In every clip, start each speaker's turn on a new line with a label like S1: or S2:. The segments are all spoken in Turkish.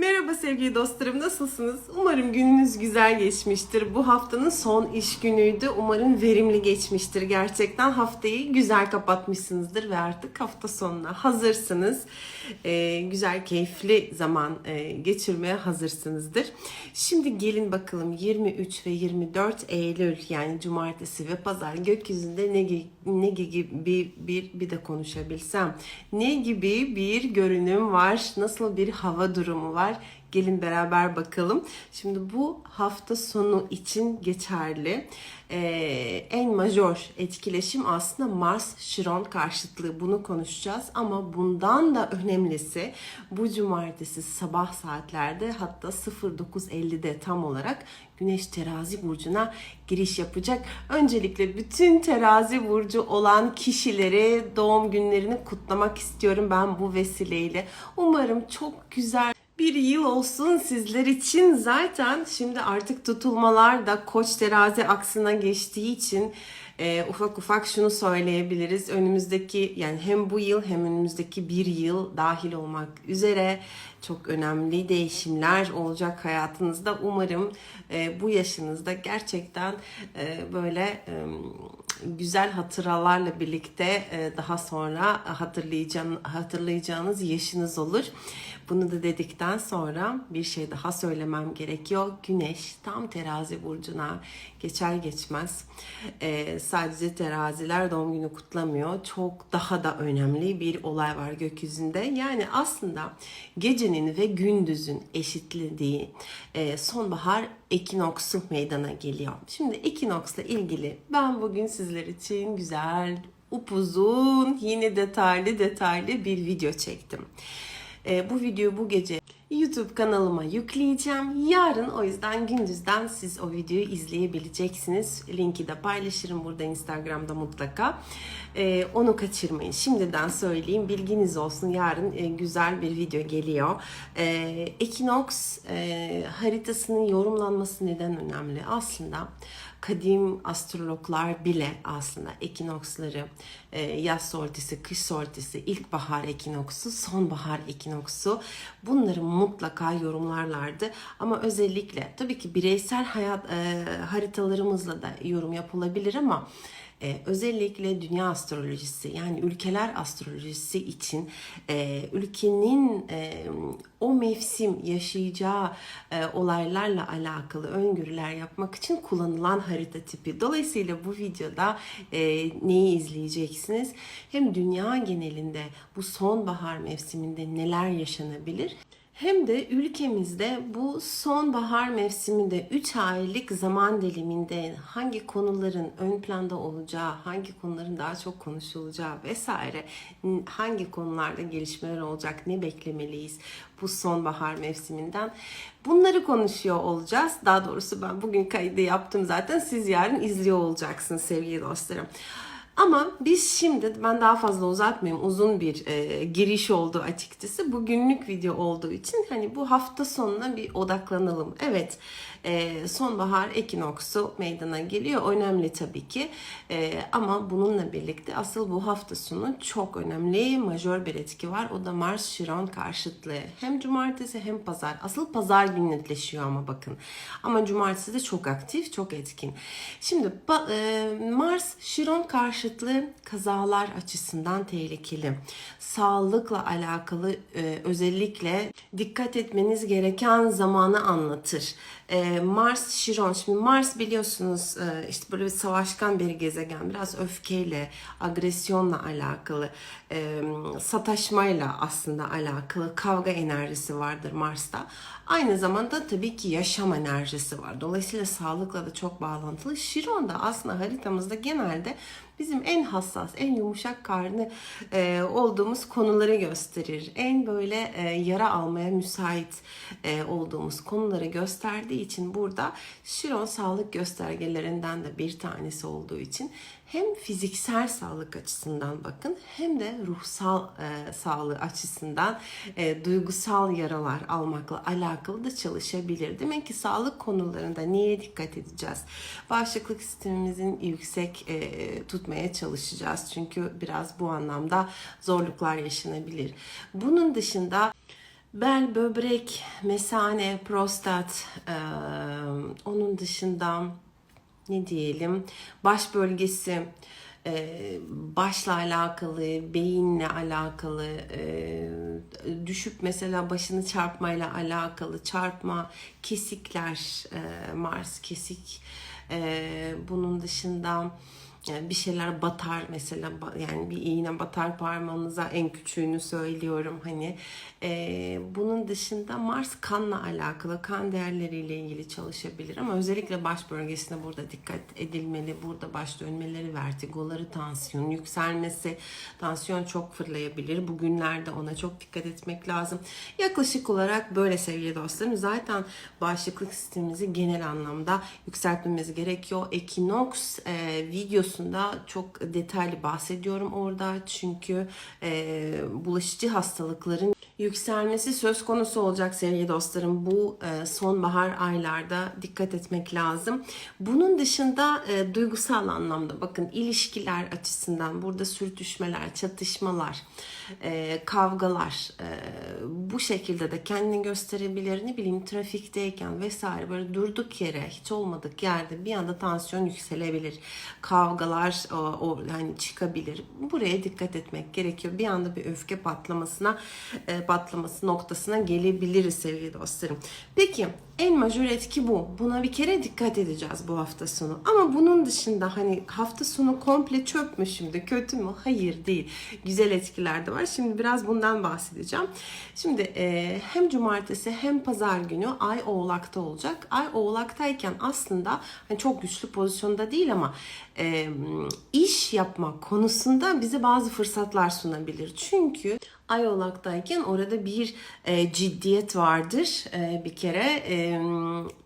S1: Merhaba sevgili dostlarım nasılsınız? Umarım gününüz güzel geçmiştir. Bu haftanın son iş günüydü. Umarım verimli geçmiştir. Gerçekten haftayı güzel kapatmışsınızdır ve artık hafta sonuna hazırsınız. Ee, güzel, keyifli zaman e, geçirmeye hazırsınızdır. Şimdi gelin bakalım 23 ve 24 Eylül yani cumartesi ve pazar gökyüzünde ne, ne gibi bir, bir, bir de konuşabilsem ne gibi bir görünüm var, nasıl bir hava durumu var Gelin beraber bakalım. Şimdi bu hafta sonu için geçerli ee, en majör etkileşim aslında Mars-Şiron karşıtlığı. Bunu konuşacağız ama bundan da önemlisi bu cumartesi sabah saatlerde hatta 09.50'de tam olarak Güneş terazi burcuna giriş yapacak. Öncelikle bütün terazi burcu olan kişileri doğum günlerini kutlamak istiyorum ben bu vesileyle. Umarım çok güzel bir yıl olsun sizler için. Zaten şimdi artık tutulmalar da koç terazi aksına geçtiği için e, ufak ufak şunu söyleyebiliriz. Önümüzdeki yani hem bu yıl hem önümüzdeki bir yıl dahil olmak üzere çok önemli değişimler olacak hayatınızda. Umarım e, bu yaşınızda gerçekten e, böyle e, güzel hatıralarla birlikte e, daha sonra hatırlayacağın, hatırlayacağınız yaşınız olur. Bunu da dedikten sonra bir şey daha söylemem gerekiyor. Güneş tam terazi burcuna geçer geçmez. e, sadece teraziler doğum günü kutlamıyor. Çok daha da önemli bir olay var gökyüzünde. Yani aslında gecenin ve gündüzün eşitlediği e, sonbahar ekinoksu meydana geliyor. Şimdi ekinoksla ilgili ben bugün sizler için güzel, upuzun, yine detaylı detaylı bir video çektim. E, bu videoyu bu gece YouTube kanalıma yükleyeceğim. Yarın o yüzden gündüzden siz o videoyu izleyebileceksiniz. Linki de paylaşırım burada Instagram'da mutlaka. E, onu kaçırmayın. Şimdiden söyleyeyim. Bilginiz olsun. Yarın e, güzel bir video geliyor. E, Ekinoks e, haritasının yorumlanması neden önemli? Aslında kadim astrologlar bile aslında ekinoksları, e, yaz sortisi, kış sortisi, ilkbahar ekinoksu, sonbahar ekinoksu bunları mutlaka yorumlarlardı. Ama özellikle tabii ki bireysel hayat e, haritalarımızla da yorum yapılabilir ama ee, özellikle dünya astrolojisi yani ülkeler astrolojisi için e, ülkenin e, o mevsim yaşayacağı e, olaylarla alakalı öngörüler yapmak için kullanılan harita tipi. Dolayısıyla bu videoda e, neyi izleyeceksiniz? Hem dünya genelinde bu sonbahar mevsiminde neler yaşanabilir? Hem de ülkemizde bu sonbahar mevsiminde 3 aylık zaman diliminde hangi konuların ön planda olacağı, hangi konuların daha çok konuşulacağı vesaire, hangi konularda gelişmeler olacak, ne beklemeliyiz bu sonbahar mevsiminden bunları konuşuyor olacağız. Daha doğrusu ben bugün kaydı yaptım zaten siz yarın izliyor olacaksınız sevgili dostlarım. Ama biz şimdi ben daha fazla uzatmayayım. Uzun bir e, giriş oldu açıkçası. Bu günlük video olduğu için hani bu hafta sonuna bir odaklanalım. Evet e, sonbahar ekinoksu meydana geliyor. Önemli tabii ki. E, ama bununla birlikte asıl bu hafta sonu çok önemli majör bir etki var. O da Mars Şiron karşıtlığı. Hem cumartesi hem pazar. Asıl pazar günü netleşiyor ama bakın. Ama cumartesi de çok aktif, çok etkin. Şimdi e, Mars Şiron karşıtlığı kazalar açısından tehlikeli. Sağlıkla alakalı e, özellikle dikkat etmeniz gereken zamanı anlatır. E, Mars Şiron. Şimdi Mars biliyorsunuz e, işte böyle bir savaşkan bir gezegen. Biraz öfkeyle, agresyonla alakalı, e, sataşmayla aslında alakalı kavga enerjisi vardır Mars'ta. Aynı zamanda tabii ki yaşam enerjisi var. Dolayısıyla sağlıkla da çok bağlantılı. Şiron da aslında haritamızda genelde bizim en hassas, en yumuşak karnı e, olduğumuz konuları gösterir. En böyle e, yara almaya müsait e, olduğumuz konuları gösterdiği için burada Şiron sağlık göstergelerinden de bir tanesi olduğu için hem fiziksel sağlık açısından bakın hem de ruhsal e, sağlığı açısından e, duygusal yaralar almakla alakalı da çalışabilir. Demek ki sağlık konularında niye dikkat edeceğiz? Bağışıklık sistemimizin yüksek e, tutmaya çalışacağız. Çünkü biraz bu anlamda zorluklar yaşanabilir. Bunun dışında Bel, böbrek, mesane, prostat, eee, onun dışında ne diyelim baş bölgesi, eee, başla alakalı, beyinle alakalı, eee, düşüp mesela başını çarpmayla alakalı, çarpma, kesikler, eee, Mars kesik, bunun dışında bir şeyler batar mesela yani bir iğne batar parmağınıza en küçüğünü söylüyorum hani. Ee, bunun dışında Mars kanla alakalı kan değerleriyle ilgili çalışabilir ama özellikle baş bölgesine burada dikkat edilmeli. Burada baş dönmeleri vertigoları tansiyon yükselmesi tansiyon çok fırlayabilir. Bugünlerde ona çok dikkat etmek lazım. Yaklaşık olarak böyle sevgili dostlarım zaten bağışıklık sistemimizi genel anlamda yükseltmemiz gerekiyor. Ekinox e, videosunda çok detaylı bahsediyorum orada. Çünkü e, bulaşıcı hastalıkların yükselmesi söz konusu olacak sevgili dostlarım. Bu e, sonbahar aylarda dikkat etmek lazım. Bunun dışında e, duygusal anlamda bakın ilişkiler açısından burada sürtüşmeler, çatışmalar, e, kavgalar bu şekilde de kendini gösterebilir. Ne bileyim trafikteyken vesaire böyle durduk yere hiç olmadık yerde bir anda tansiyon yükselebilir. Kavgalar o, o yani çıkabilir. Buraya dikkat etmek gerekiyor. Bir anda bir öfke patlamasına patlaması noktasına gelebiliriz sevgili dostlarım. Peki en majör etki bu. Buna bir kere dikkat edeceğiz bu hafta sonu. Ama bunun dışında hani hafta sonu komple çöp mü şimdi kötü mü? Hayır değil. Güzel etkiler de var. Şimdi biraz bundan bahsedeceğim. Şimdi e, hem cumartesi hem pazar günü ay oğlakta olacak. Ay oğlaktayken aslında hani çok güçlü pozisyonda değil ama e, iş yapmak konusunda bize bazı fırsatlar sunabilir. Çünkü Ay Oğlak'tayken orada bir e, ciddiyet vardır e, bir kere. E,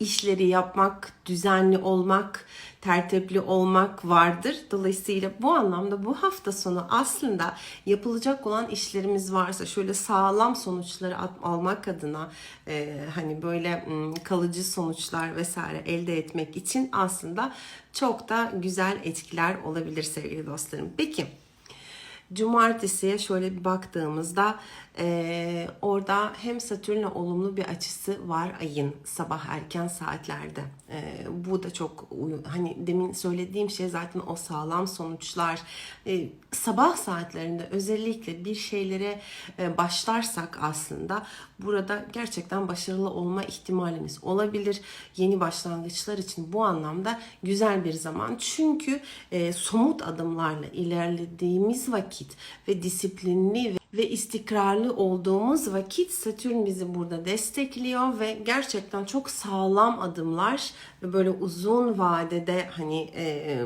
S1: işleri yapmak, düzenli olmak, tertipli olmak vardır. Dolayısıyla bu anlamda bu hafta sonu aslında yapılacak olan işlerimiz varsa şöyle sağlam sonuçları almak adına e, hani böyle kalıcı sonuçlar vesaire elde etmek için aslında çok da güzel etkiler olabilir sevgili dostlarım. Peki Cumartesiye şöyle bir baktığımızda e, orada hem Satürn'le olumlu bir açısı var ayın sabah erken saatlerde. E, bu da çok hani demin söylediğim şey zaten o sağlam sonuçlar. E, sabah saatlerinde özellikle bir şeylere e, başlarsak aslında burada gerçekten başarılı olma ihtimalimiz olabilir. Yeni başlangıçlar için bu anlamda güzel bir zaman. Çünkü e, somut adımlarla ilerlediğimiz vakit ve disiplinli ve ve istikrarlı olduğumuz vakit Satürn bizi burada destekliyor ve gerçekten çok sağlam adımlar ve böyle uzun vadede hani e,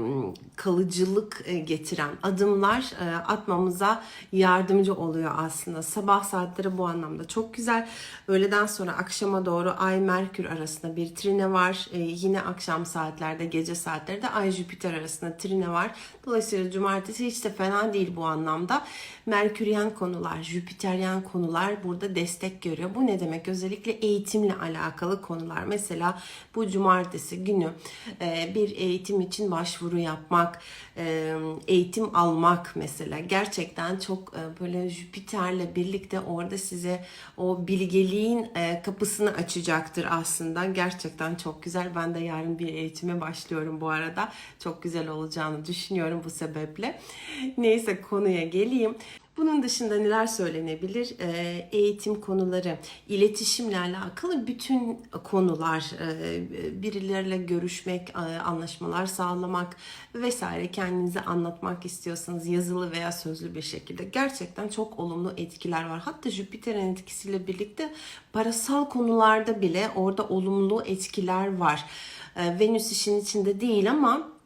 S1: kalıcılık e, getiren adımlar e, atmamıza yardımcı oluyor aslında. Sabah saatleri bu anlamda çok güzel. Öğleden sonra akşama doğru Ay Merkür arasında bir trine var. E, yine akşam saatlerde, gece saatlerde Ay Jüpiter arasında trine var. Dolayısıyla cumartesi hiç de fena değil bu anlamda. Merküryen konular, Jüpiteryen konular burada destek görüyor. Bu ne demek? Özellikle eğitimle alakalı konular. Mesela bu cumartesi günü e, bir eğitim için başvuru yapmak, e, eğitim almak mesela gerçekten çok e, böyle Jüpiter'le birlikte orada size o bilgeliğin kapısını açacaktır aslında. Gerçekten çok güzel. Ben de yarın bir eğitime başlıyorum bu arada. Çok güzel olacağını düşünüyorum bu sebeple. Neyse konuya geleyim. Bunun dışında neler söylenebilir? Ee, eğitim konuları, iletişimle alakalı bütün konular, e, birileriyle görüşmek, e, anlaşmalar sağlamak vesaire kendinizi anlatmak istiyorsanız yazılı veya sözlü bir şekilde gerçekten çok olumlu etkiler var. Hatta Jüpiter'in etkisiyle birlikte parasal konularda bile orada olumlu etkiler var. Ee, Venüs işin içinde değil ama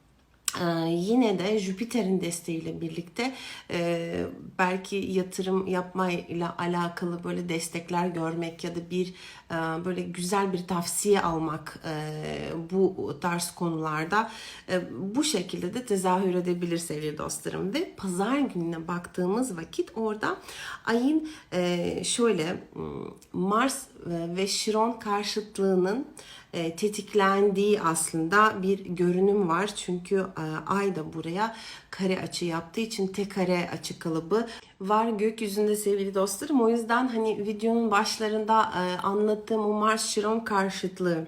S1: ee, yine de Jüpiter'in desteğiyle birlikte e, belki yatırım yapmayla alakalı böyle destekler görmek ya da bir e, böyle güzel bir tavsiye almak e, bu tarz konularda e, bu şekilde de tezahür edebilir sevgili dostlarım. Ve pazar gününe baktığımız vakit orada ayın e, şöyle Mars ve Şiron karşıtlığının e, tetiklendiği aslında bir görünüm var. Çünkü e, ay da buraya kare açı yaptığı için tek kare açı kalıbı var gökyüzünde sevgili dostlarım. O yüzden hani videonun başlarında e, anlattığım o Mars Chiron karşıtlığı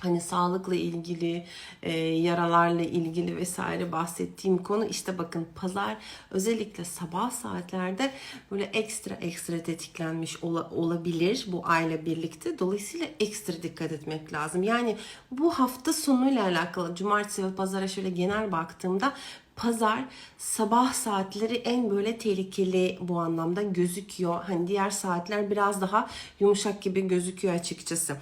S1: hani sağlıkla ilgili, e, yaralarla ilgili vesaire bahsettiğim konu işte bakın pazar özellikle sabah saatlerde böyle ekstra ekstra tetiklenmiş ola- olabilir bu ayla birlikte. Dolayısıyla ekstra dikkat etmek lazım. Yani bu hafta sonuyla alakalı cumartesi ve pazara şöyle genel baktığımda Pazar sabah saatleri en böyle tehlikeli bu anlamda gözüküyor. Hani diğer saatler biraz daha yumuşak gibi gözüküyor açıkçası.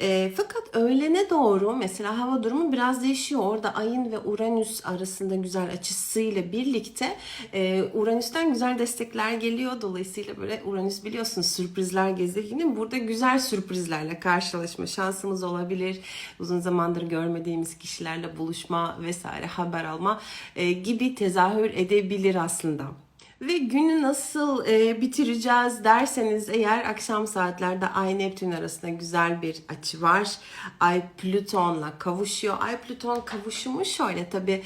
S1: E, fakat öğlene doğru mesela hava durumu biraz değişiyor. Orada ayın ve Uranüs arasında güzel açısıyla birlikte e, Uranüs'ten güzel destekler geliyor. Dolayısıyla böyle Uranüs biliyorsunuz sürprizler gezegeni. Burada güzel sürprizlerle karşılaşma şansımız olabilir. Uzun zamandır görmediğimiz kişilerle buluşma vesaire haber alma e, gibi tezahür edebilir aslında. Ve günü nasıl e, bitireceğiz derseniz eğer akşam saatlerde Ay Neptün arasında güzel bir açı var. Ay Plüton'la kavuşuyor. Ay Plüton kavuşumu şöyle tabi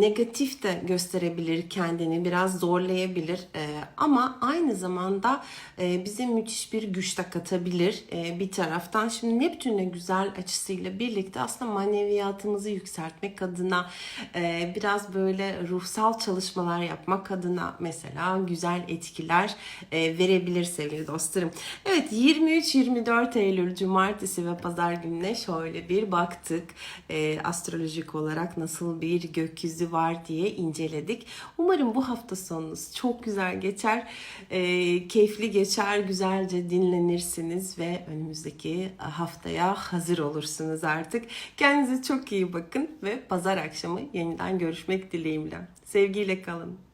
S1: negatif de gösterebilir kendini biraz zorlayabilir E, ama aynı zamanda e, bize müthiş bir güç de katabilir e, bir taraftan. Şimdi Neptün'le güzel açısıyla birlikte aslında maneviyatımızı yükseltmek adına e, biraz böyle ruhsal çalışmalar yapmak adına mesela güzel etkiler e, verebilir sevgili dostlarım. Evet 23-24 Eylül Cumartesi ve Pazar gününe şöyle bir baktık. E, astrolojik olarak nasıl bir gökyüzü var diye inceledik. Umarım bu hafta sonunuz çok güzel geçer. E, keyifli geçer, güzelce dinlenirsiniz ve önümüzdeki haftaya hazır olursunuz artık. Kendinize çok iyi bakın ve pazar akşamı yeniden görüşmek dileğimle. Sevgiyle kalın.